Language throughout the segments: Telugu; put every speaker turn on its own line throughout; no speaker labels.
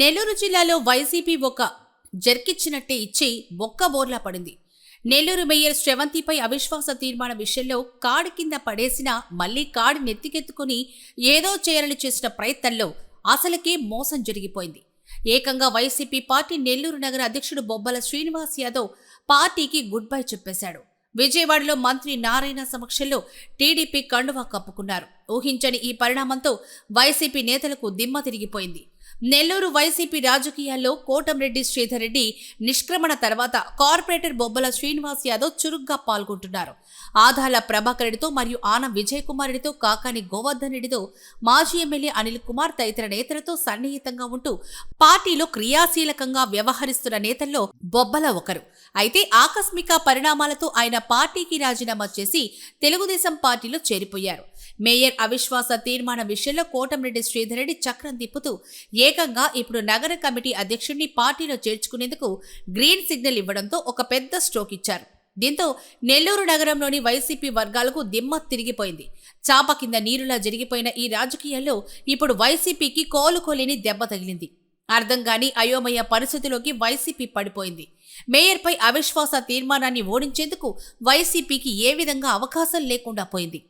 నెల్లూరు జిల్లాలో వైసీపీ ఒక జర్కిచ్చినట్టే ఇచ్చి బొక్క బోర్లా పడింది. నెల్లూరు మేయర్ శ్రవంతిపై అవిశ్వాస తీర్మానం విషయంలో కాడి కింద పడేసిన మళ్ళీ కాడి నెత్తికెత్తుకుని ఏదో చేయాలని చేసిన ప్రయత్నంలో అసలుకే మోసం జరిగిపోయింది. ఏకంగా వైసీపీ పార్టీ నెల్లూరు నగర అధ్యక్షుడు బొబ్బల శ్రీనివాస్ యాదవ్ పార్టీకి గుడ్ బై చెప్పేశాడు. విజయవాడలో మంత్రి నారాయణ సమక్షంలో టీడీపీ కండువా కప్పుకున్నారు. ఊహించని ఈ పరిణామంతో వైసీపీ నేతలకు దిమ్మ తిరిగిపోయింది. నెల్లూరు వైసీపీ రాజకీయాల్లో కోటంరెడ్డి శ్రీధర్ రెడ్డి నిష్క్రమణ తర్వాత కార్పొరేటర్ బొబ్బల శ్రీనివాస్ యాదవ్ చురుగ్గా పాల్గొంటున్నారు. ఆదాల ప్రభాకర్ రెడ్డితో మరియు ఆనం విజయ్ కుమార్ రెడ్డితో కాకాని గోవర్ధన్ రెడ్డితో మాజీ ఎమ్మెల్యే అనిల్ కుమార్ తదితర నేతలతో సన్నిహితంగా ఉంటూ పార్టీలో క్రియాశీలకంగా వ్యవహరిస్తున్న నేతల్లో బొబ్బల ఒకరు. అయితే ఆకస్మిక పరిణామాలతో ఆయన పార్టీకి రాజీనామా చేసి తెలుగుదేశం పార్టీలో చేరిపోయారు. మేయర్ అవిశ్వాస తీర్మానం విషయంలో కోటంరెడ్డి శ్రీధర్ రెడ్డి చక్రం తిప్పుతూ ఏకంగా ఇప్పుడు నగర కమిటీ అధ్యక్షుడిని పార్టీలో చేర్చుకునేందుకు గ్రీన్ సిగ్నల్ ఇవ్వడంతో ఒక పెద్ద స్ట్రోక్ ఇచ్చారు. దీంతో నెల్లూరు నగరంలోని వైసీపీ వర్గాలకు దిమ్మ తిరిగిపోయింది. చాప కింద నీరులా జరిగిపోయిన ఈ రాజకీయాల్లో ఇప్పుడు వైసీపీకి కోలుకోలేని దెబ్బ తగిలింది. అర్థం కాని అయోమయ పరిస్థితిలోకి వైసీపీ పడిపోయింది. మేయర్పై అవిశ్వాస తీర్మానాన్ని ఓడించేందుకు వైసీపీకి ఏ విధంగా అవకాశం లేకుండా పోయింది.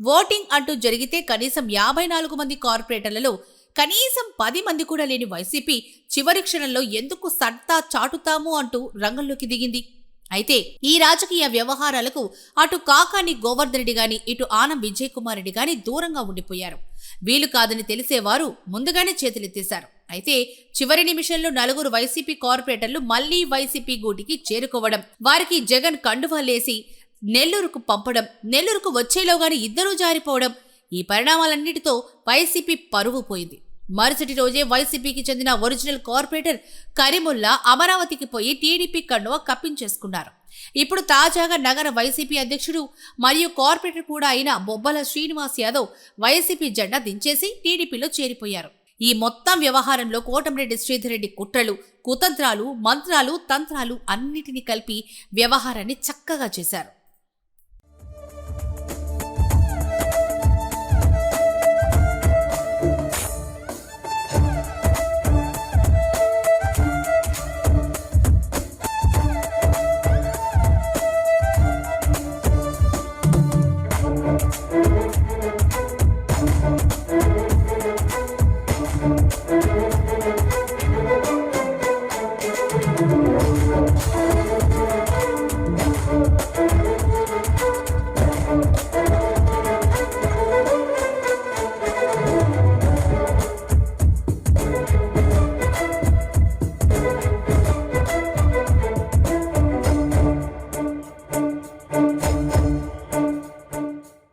ఓటింగ్ అంటూ జరిగితే కనీసం యాభై నాలుగు మంది కార్పొరేటర్లలో కనీసం పది మంది కూడా లేని వైసీపీ చివరి క్షణంలో ఎందుకు సత్తా చాటుతాము అంటూ రంగంలోకి దిగింది. అయితే ఈ రాజకీయ వ్యవహారాలకు అటు కాకాని గోవర్ధన్ రెడ్డి గాని ఇటు ఆనం విజయ్ కుమార్ రెడ్డి గాని దూరంగా ఉండిపోయారు. వీలు కాదని తెలిసేవారు ముందుగానే చేతులెత్తేశారు. అయితే చివరి నిమిషంలో నలుగురు వైసీపీ కార్పొరేటర్లు మళ్ళీ వైసీపీ గూటికి చేరుకోవడం వారికి జగన్ కండువాలేసి నెల్లూరుకు పంపడం నెల్లూరుకు వచ్చేలోగానే ఇద్దరూ జారిపోవడం ఈ పరిణామాలన్నిటితో వైసీపీ పరువు పోయింది. మరుసటి రోజే వైసీపీకి చెందిన ఒరిజినల్ కార్పొరేటర్ కరీముల్లా అమరావతికి పోయి టీడీపీ కండువ కప్పించేసుకున్నారు. ఇప్పుడు తాజాగా నగర వైసీపీ అధ్యక్షుడు మరియు కార్పొరేటర్ కూడా అయిన బొబ్బల శ్రీనివాస్ యాదవ్ వైసీపీ జెండా దించేసి టీడీపీలో చేరిపోయారు. ఈ మొత్తం వ్యవహారంలో కోటమిరెడ్డి శ్రీధర్ రెడ్డి కుట్రలు కుతంత్రాలు మంత్రాలు తంత్రాలు అన్నిటినీ కలిపి వ్యవహారాన్ని చక్కగా చేశారు.